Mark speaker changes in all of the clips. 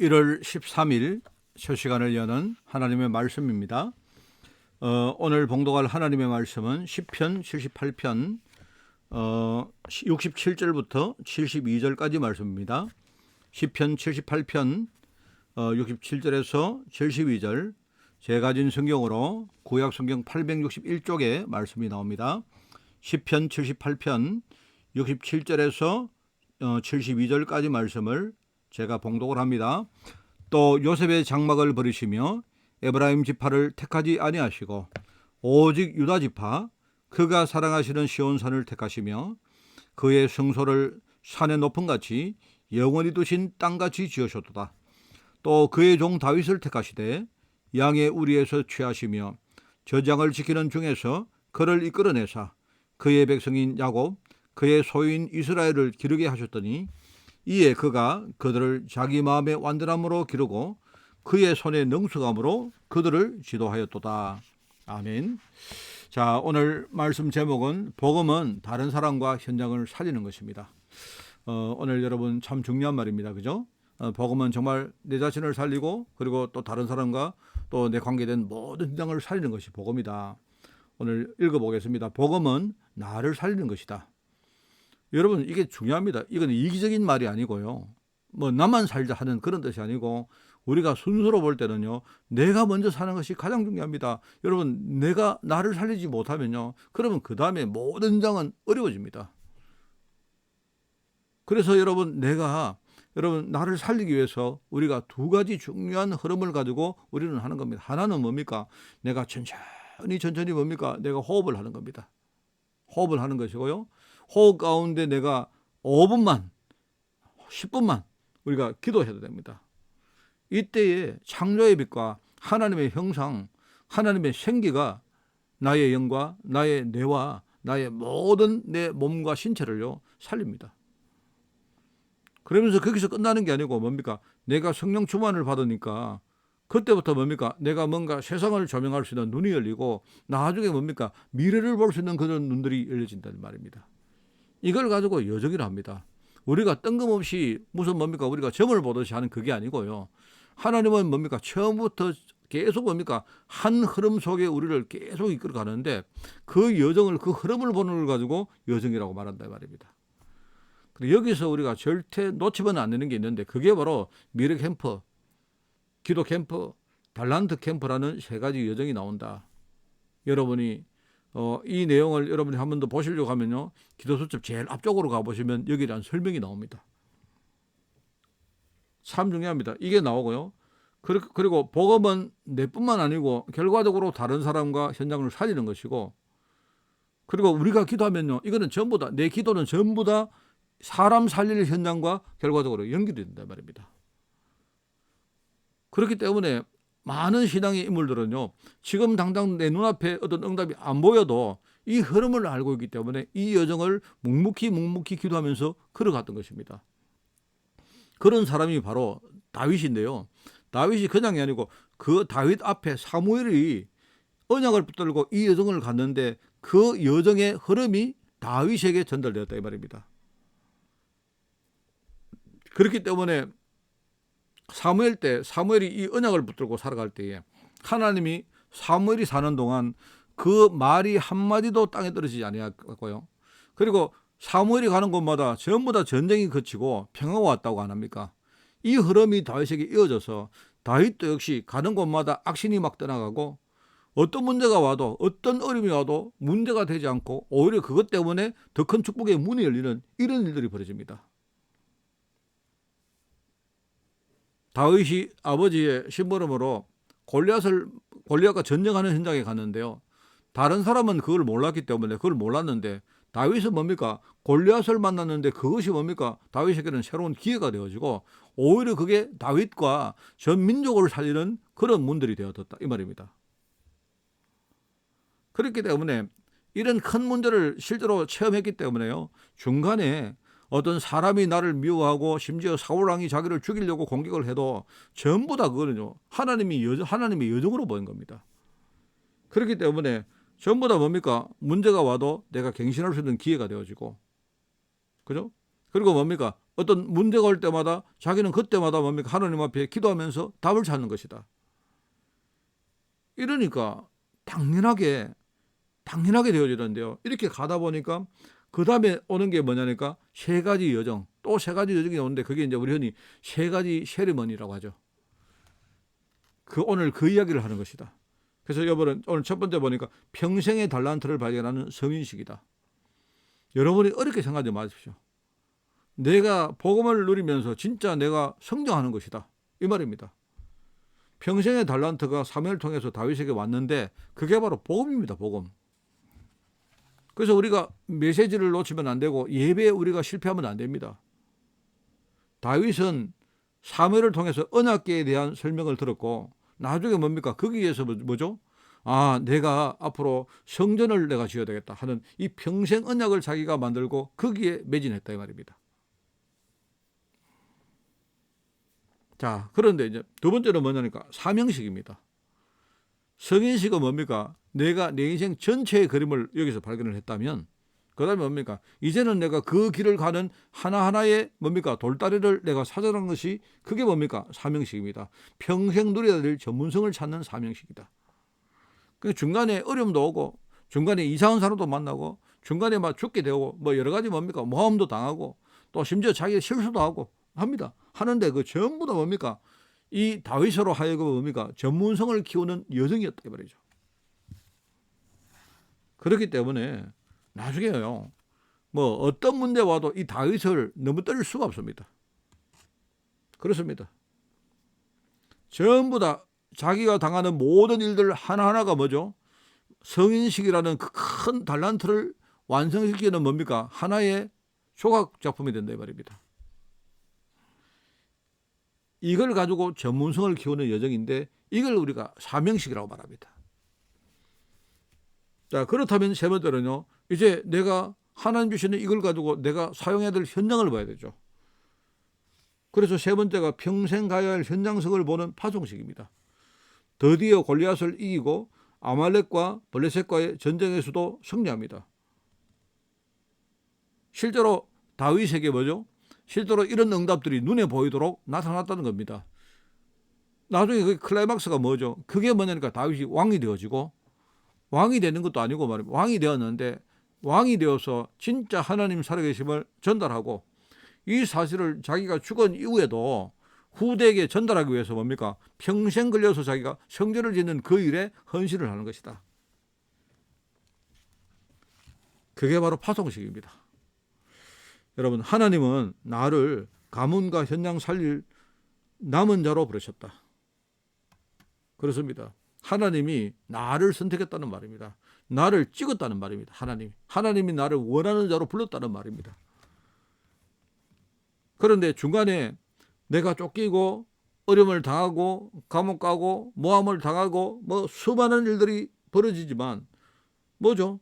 Speaker 1: 1월 13일 실시간을 여는 하나님의 말씀입니다. 어, 오늘 봉독할 하나님의 말씀은 10편 78편 어, 67절부터 72절까지 말씀입니다. 10편 78편 어, 67절에서 72절 제가 가진 성경으로 구약 성경 861쪽에 말씀이 나옵니다. 10편 78편 67절에서 어, 72절까지 말씀을 제가 봉독을 합니다. 또 요셉의 장막을 버리시며 에브라임 지파를 택하지 아니하시고 오직 유다 지파 그가 사랑하시는 시온산을 택하시며 그의 성소를 산의 높은 같이 영원히 두신 땅같이 지으셨도다. 또 그의 종 다윗을 택하시되 양의 우리에서 취하시며 저장을 지키는 중에서 그를 이끌어내사 그의 백성인 야곱 그의 소유인 이스라엘을 기르게 하셨더니 이에 그가 그들을 자기 마음의 완전함으로 기르고 그의 손의 능숙함으로 그들을 지도하였도다. 아멘. 자, 오늘 말씀 제목은 복음은 다른 사람과 현장을 살리는 것입니다. 어, 오늘 여러분 참 중요한 말입니다. 그죠? 어, 복음은 정말 내 자신을 살리고 그리고 또 다른 사람과 또 내 관계된 모든 현장을 살리는 것이 복음이다. 오늘 읽어보겠습니다. 복음은 나를 살리는 것이다. 여러분 이게 중요합니다. 이건 이기적인 말이 아니고요. 뭐 나만 살자 하는 그런 뜻이 아니고 우리가 순서로 볼 때는요. 내가 먼저 사는 것이 가장 중요합니다. 여러분 내가 나를 살리지 못하면요. 그러면 그 다음에 모든 장은 어려워집니다. 그래서 여러분 내가 여러분 나를 살리기 위해서 우리가 두 가지 중요한 흐름을 가지고 우리는 하는 겁니다. 하나는 뭡니까? 내가 천천히 천천히 뭡니까? 내가 호흡을 하는 겁니다. 호흡을 하는 것이고요. 호흡 가운데 내가 5분만, 10분만 우리가 기도해도 됩니다. 이때에 창조의 빛과 하나님의 형상, 하나님의 생기가 나의 영과 나의 뇌와 나의 모든 내 몸과 신체를요 살립니다. 그러면서 거기서 끝나는 게 아니고 뭡니까? 내가 성령 충만을 받으니까 그때부터 뭡니까? 내가 뭔가 세상을 조명할 수 있는 눈이 열리고 나중에 뭡니까? 미래를 볼 수 있는 그런 눈들이 열려진다는 말입니다. 이걸 가지고 여정이라 합니다. 우리가 뜬금없이 무슨 뭡니까? 우리가 점을 보듯이 하는 그게 아니고요. 하나님은 뭡니까? 처음부터 계속 뭡니까? 한 흐름 속에 우리를 계속 이끌어 가는데 그 여정을, 그 흐름을 보는 걸 가지고 여정이라고 말한다 말입니다. 여기서 우리가 절대 놓치면 안 되는 게 있는데 그게 바로 미래 캠프, 기도 캠프, 달란트 캠프라는 세 가지 여정이 나온다. 여러분이 어, 이 내용을 여러분이 한 번 더 보시려고 하면요. 기도 수첩 제일 앞쪽으로 가보시면 여기에 대한 설명이 나옵니다. 참 중요합니다. 이게 나오고요. 그리고 복음은 내뿐만 아니고 결과적으로 다른 사람과 현장을 살리는 것이고 그리고 우리가 기도하면요. 이거는 전부 다 내 기도는 전부 다 사람 살릴 현장과 결과적으로 연결이 된단 말입니다. 그렇기 때문에 많은 신앙의 인물들은요, 지금 당장 내 눈앞에 어떤 응답이 안 보여도 이 흐름을 알고 있기 때문에 이 여정을 묵묵히 묵묵히 기도하면서 걸어갔던 것입니다. 그런 사람이 바로 다윗인데요. 다윗이 그냥이 아니고 그 다윗 앞에 사무엘이 언약을 붙들고 이 여정을 갔는데 그 여정의 흐름이 다윗에게 전달되었다 이 말입니다. 그렇기 때문에 사무엘 때 사무엘이 이 언약을 붙들고 살아갈 때에 하나님이 사무엘이 사는 동안 그 말이 한 마디도 땅에 떨어지지 아니었고요. 그리고 사무엘이 가는 곳마다 전부 다 전쟁이 그치고 평화가 왔다고 안 합니까? 이 흐름이 다윗에게 이어져서 다윗도 역시 가는 곳마다 악신이 막 떠나가고 어떤 문제가 와도 어떤 어려움이 와도 문제가 되지 않고 오히려 그것 때문에 더 큰 축복의 문이 열리는 이런 일들이 벌어집니다. 다윗이 아버지의 심부름으로 골리앗을 골리앗과 전쟁하는 현장에 갔는데요. 다른 사람은 그걸 몰랐기 때문에 그걸 몰랐는데 다윗은 뭡니까? 골리앗을 만났는데 그것이 뭡니까? 다윗에게는 새로운 기회가 되어지고 오히려 그게 다윗과 전 민족을 살리는 그런 문들이 되어졌다 이 말입니다. 그렇기 때문에 이런 큰 문제를 실제로 체험했기 때문에요. 중간에 어떤 사람이 나를 미워하고 심지어 사울왕이 자기를 죽이려고 공격을 해도 전부 다 그거는요. 하나님이 여 하나님의 여정으로 보인 겁니다. 그렇기 때문에 전부 다 뭡니까? 문제가 와도 내가 갱신할 수 있는 기회가 되어지고. 그죠? 그리고 뭡니까? 어떤 문제가 올 때마다 자기는 그때마다 뭡니까 하나님 앞에 기도하면서 답을 찾는 것이다. 이러니까 당연하게 당연하게 되어지는데요. 이렇게 가다 보니까 그 다음에 오는 게 뭐냐니까 세 가지 여정 또 세 가지 여정이 오는데 그게 이제 우리 흔히 세 가지 세리머니라고 하죠. 그 오늘 그 이야기를 하는 것이다. 그래서 여러분 오늘 첫 번째 보니까 평생의 달란트를 발견하는 성인식이다. 여러분이 어렵게 생각하지 마십시오. 내가 복음을 누리면서 진짜 내가 성장하는 것이다. 이 말입니다. 평생의 달란트가 사면을 통해서 다윗에게 왔는데 그게 바로 복음입니다. 복음. 그래서 우리가 메시지를 놓치면 안 되고 예배에 우리가 실패하면 안 됩니다. 다윗은 사무엘을 통해서 언약계에 대한 설명을 들었고 나중에 뭡니까? 거기에서 뭐- 뭐죠? 아, 내가 앞으로 성전을 내가 지어야 되겠다 하는 이 평생 언약을 자기가 만들고 거기에 매진했다 이 말입니다. 자, 그런데 이제 두 번째는 뭐냐니까 사명식입니다. 성인식은 뭡니까? 내가 내 인생 전체의 그림을 여기서 발견을 했다면 그 다음에 뭡니까? 이제는 내가 그 길을 가는 하나하나의 뭡니까? 돌다리를 내가 찾아낸 것이 그게 뭡니까? 사명식입니다. 평생 누려야 될 전문성을 찾는 사명식이다. 그 중간에 어려움도 오고 중간에 이상한 사람도 만나고 중간에 막 죽게 되고 뭐 여러 가지 뭡니까? 모함도 당하고 또 심지어 자기 실수도 하고 합니다. 하는데 그 전부 다 뭡니까? 이 다윗으로 하여금 뭡니까? 전문성을 키우는 여정이었다 이 말이죠. 그렇기 때문에 나중에요. 뭐 어떤 문제 와도 이 다윗을 떨 수가 없습니다. 그렇습니다. 전부 다 자기가 당하는 모든 일들 하나하나가 뭐죠? 성인식이라는 그 큰 달란트를 완성시키는 뭡니까? 하나의 조각 작품이 된다 이 말입니다. 이걸 가지고 전문성을 키우는 여정인데 이걸 우리가 사명식이라고 말합니다. 자, 그렇다면 세 번째로는요. 이제 내가 하나님 주시는 이걸 가지고 내가 사용해야 될 현장을 봐야 되죠. 그래서 세 번째가 평생 가야 할 현장성을 보는 파송식입니다. 드디어 골리앗을 이기고 아말렉과 블레셋과의 전쟁에서도 승리합니다. 실제로 다윗에게 뭐죠? 실제로 이런 응답들이 눈에 보이도록 나타났다는 겁니다. 나중에 그 클라이막스가 뭐죠? 그게 뭐냐니까 다윗이 왕이 되어지고 왕이 되는 것도 아니고 말입니다. 왕이 되었는데 왕이 되어서 진짜 하나님 살아계심을 전달하고 이 사실을 자기가 죽은 이후에도 후대에게 전달하기 위해서 뭡니까? 평생 걸려서 자기가 성전을 짓는 그 일에 헌신을 하는 것이다. 그게 바로 파송식입니다. 여러분, 하나님은 나를 가문과 현장 살릴 남은 자로 부르셨다. 그렇습니다. 하나님이 나를 선택했다는 말입니다. 나를 찍었다는 말입니다. 하나님. 하나님이 나를 원하는 자로 불렀다는 말입니다. 그런데 중간에 내가 쫓기고 어려움을 당하고 감옥 가고 모함을 당하고 뭐 수많은 일들이 벌어지지만 뭐죠?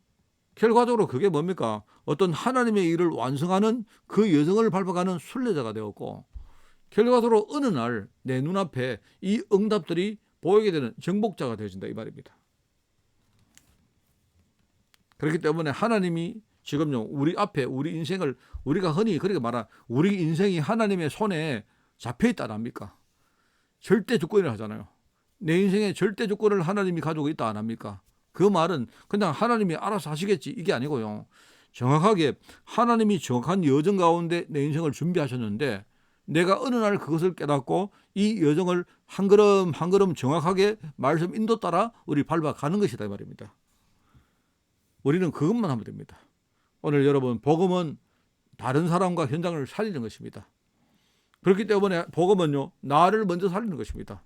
Speaker 1: 결과적으로 그게 뭡니까? 어떤 하나님의 일을 완성하는 그 여정을 밟아가는 순례자가 되었고 결과적으로 어느 날 내 눈앞에 이 응답들이 보이게 되는 정복자가 되어진다 이 말입니다. 그렇기 때문에 하나님이 지금요 우리 앞에 우리 인생을 우리가 흔히 그렇게 말한 우리 인생이 하나님의 손에 잡혀 있다 안 합니까? 절대 주권이라 하잖아요. 내 인생의 절대 주권을 하나님이 가지고 있다 안 합니까? 그 말은 그냥 하나님이 알아서 하시겠지 이게 아니고요. 정확하게 하나님이 정확한 여정 가운데 내 인생을 준비하셨는데 내가 어느 날 그것을 깨닫고 이 여정을 한 걸음 한 걸음 정확하게 말씀 인도 따라 우리 밟아가는 것이다 이 말입니다. 우리는 그것만 하면 됩니다. 오늘 여러분 복음은 다른 사람과 현장을 살리는 것입니다. 그렇기 때문에 복음은요 나를 먼저 살리는 것입니다.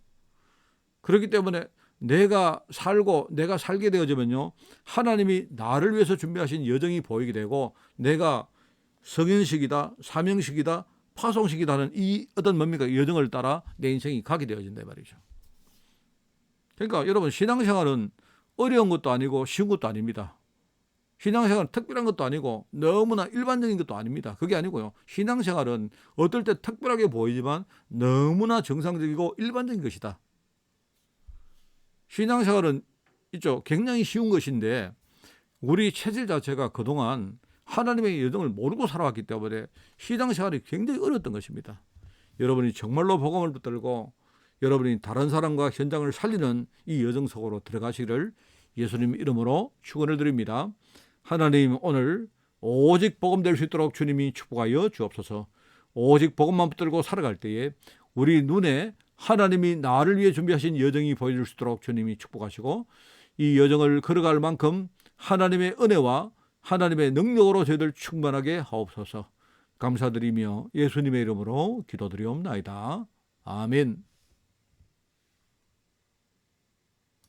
Speaker 1: 그렇기 때문에 내가 살고 내가 살게 되어지면요 하나님이 나를 위해서 준비하신 여정이 보이게 되고 내가 성인식이다 사명식이다 파송식이라는 이 어떤 뭡니까 여정을 따라 내 인생이 가게 되어진다 말이죠. 그러니까 여러분 신앙생활은 어려운 것도 아니고 쉬운 것도 아닙니다. 신앙생활은 특별한 것도 아니고 너무나 일반적인 것도 아닙니다. 그게 아니고요. 신앙생활은 어떨 때 특별하게 보이지만 너무나 정상적이고 일반적인 것이다. 신앙생활은 있죠. 굉장히 쉬운 것인데 우리 체질 자체가 그동안 하나님의 여정을 모르고 살아왔기 때문에 시장 생활이 굉장히 어려웠던 것입니다. 여러분이 정말로 복음을 붙들고 여러분이 다른 사람과 현장을 살리는 이 여정 속으로 들어가시기를 예수님 이름으로 축원을 드립니다. 하나님 오늘 오직 복음 될 수 있도록 주님이 축복하여 주옵소서. 오직 복음만 붙들고 살아갈 때에 우리 눈에 하나님이 나를 위해 준비하신 여정이 보여줄 수 있도록 주님이 축복하시고 이 여정을 걸어갈 만큼 하나님의 은혜와 하나님의 능력으로 저희들 충만하게 하옵소서. 감사드리며 예수님의 이름으로 기도드리옵나이다. 아멘.